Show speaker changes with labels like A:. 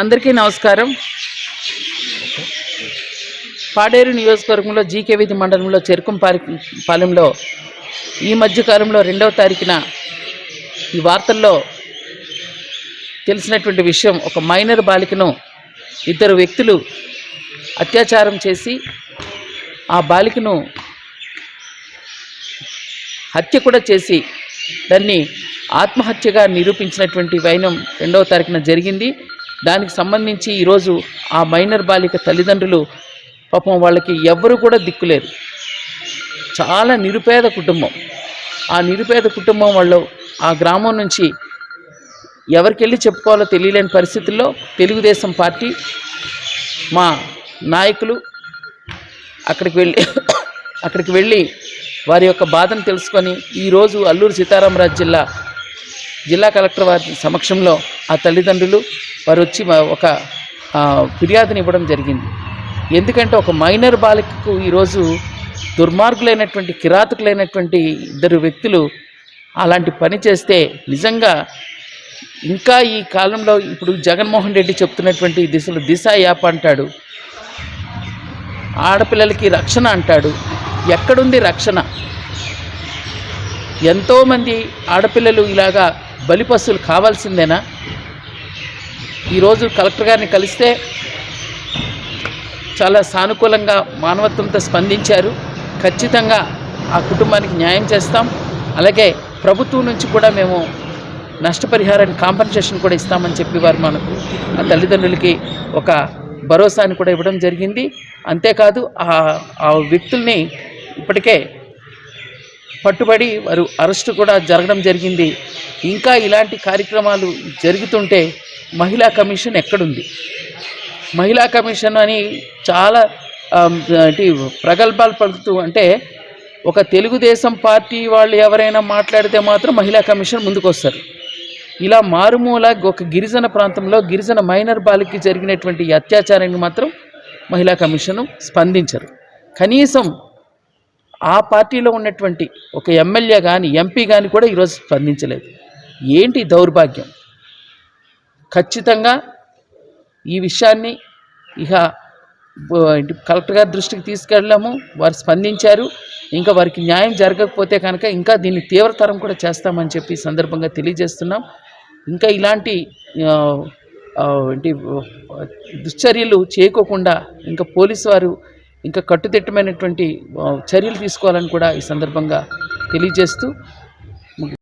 A: అందరికీ నమస్కారం. పాడేరు నియోజకవర్గంలో జీకే వీధి మండలంలో చెరుకుంపాలి పాలెంలో ఈ మధ్యకాలంలో రెండవ తారీఖున ఈ వార్తల్లో తెలిసినటువంటి విషయం ఒక మైనర్ బాలికను ఇద్దరు వ్యక్తులు అత్యాచారం చేసి ఆ బాలికను హత్య కూడా చేసి దాన్ని ఆత్మహత్యగా నిరూపించినటువంటి వైనం రెండవ తారీఖున జరిగింది. దానికి సంబంధించి ఈరోజు ఆ మైనర్ బాలిక తల్లిదండ్రులు పాపం వాళ్ళకి ఎవ్వరు కూడా దిక్కులేరు. చాలా నిరుపేద కుటుంబం. ఆ నిరుపేద కుటుంబం వాళ్ళు ఆ గ్రామం నుంచి ఎవరికి వెళ్ళి చెప్పుకోవాలో తెలియలేని పరిస్థితుల్లో తెలుగుదేశం పార్టీ మా నాయకులు అక్కడికి వెళ్ళి అక్కడికి వెళ్ళి వారి యొక్క బాధను తెలుసుకొని ఈరోజు అల్లూరు సీతారామరాజు జిల్లా జిల్లా కలెక్టర్ వారి సమక్షంలో ఆ తల్లిదండ్రులు వారు వచ్చి ఒక ఫిర్యాదుని ఇవ్వడం జరిగింది. ఎందుకంటే ఒక మైనర్ బాలికకు ఈరోజు దుర్మార్గులైనటువంటి కిరాతకులైనటువంటి ఇద్దరు వ్యక్తులు అలాంటి పని చేస్తే నిజంగా ఇంకా ఈ కాలంలో ఇప్పుడు జగన్మోహన్ రెడ్డి చెప్తున్నటువంటి దిశలో దిశ యాప్ అంటాడు. ఆడపిల్లలకి రక్షణ అంటాడు. ఎక్కడుంది రక్షణ? ఎంతోమంది ఆడపిల్లలు ఇలాగా బలిపశువులు కావాల్సిందేనా? ఈరోజు కలెక్టర్ గారిని కలిస్తే చాలా సానుకూలంగా మానవత్వంతో స్పందించారు. ఖచ్చితంగా ఆ కుటుంబానికి న్యాయం చేస్తాం. అలాగే ప్రభుత్వం నుంచి కూడా మేము నష్టపరిహారాన్ని కాంపన్సేషన్ కూడా ఇస్తామని చెప్పి వారు మనకు ఆ తల్లిదండ్రులకి ఒక భరోసాని కూడా ఇవ్వడం జరిగింది. అంతేకాదు ఆ ఆ వ్యక్తుల్ని ఇప్పటికే పట్టుబడి వారు అరెస్టు కూడా జరగడం జరిగింది. ఇంకా ఇలాంటి కార్యక్రమాలు జరుగుతుంటే మహిళా కమిషన్ ఎక్కడుంది? మహిళా కమిషన్ అని చాలా ప్రగల్భాలు పలుకుతూ అంటే ఒక తెలుగుదేశం పార్టీ వాళ్ళు ఎవరైనా మాట్లాడితే మాత్రం మహిళా కమిషన్ ముందుకొస్తారు. ఇలా మారుమూల ఒక గిరిజన ప్రాంతంలో గిరిజన మైనర్ బాలికి జరిగినటువంటి అత్యాచారానికి మాత్రం మహిళా కమిషన్ స్పందించరు. కనీసం ఆ పార్టీలో ఉన్నటువంటి ఒక ఎమ్మెల్యే కానీ ఎంపీ కానీ కూడా ఈరోజు స్పందించలేదు. ఏంటి దౌర్భాగ్యం? ఖచ్చితంగా ఈ విషయాన్ని ఇక కలెక్టర్ గారి దృష్టికి తీసుకెళ్ళాము వారు స్పందించారు. ఇంకా వారికి న్యాయం జరగకపోతే కనుక ఇంకా దీన్ని తీవ్రతరం కూడా చేస్తామని చెప్పి సందర్భంగా తెలియజేస్తున్నాం. ఇంకా ఇలాంటి ఏంటి దుశ్చర్యలు చేయకోకుండా ఇంకా పోలీసు వారు ఇంకా కట్టుదిట్టమైనటువంటి చర్యలు తీసుకోవాలని కూడా ఈ సందర్భంగా తెలియజేస్తూ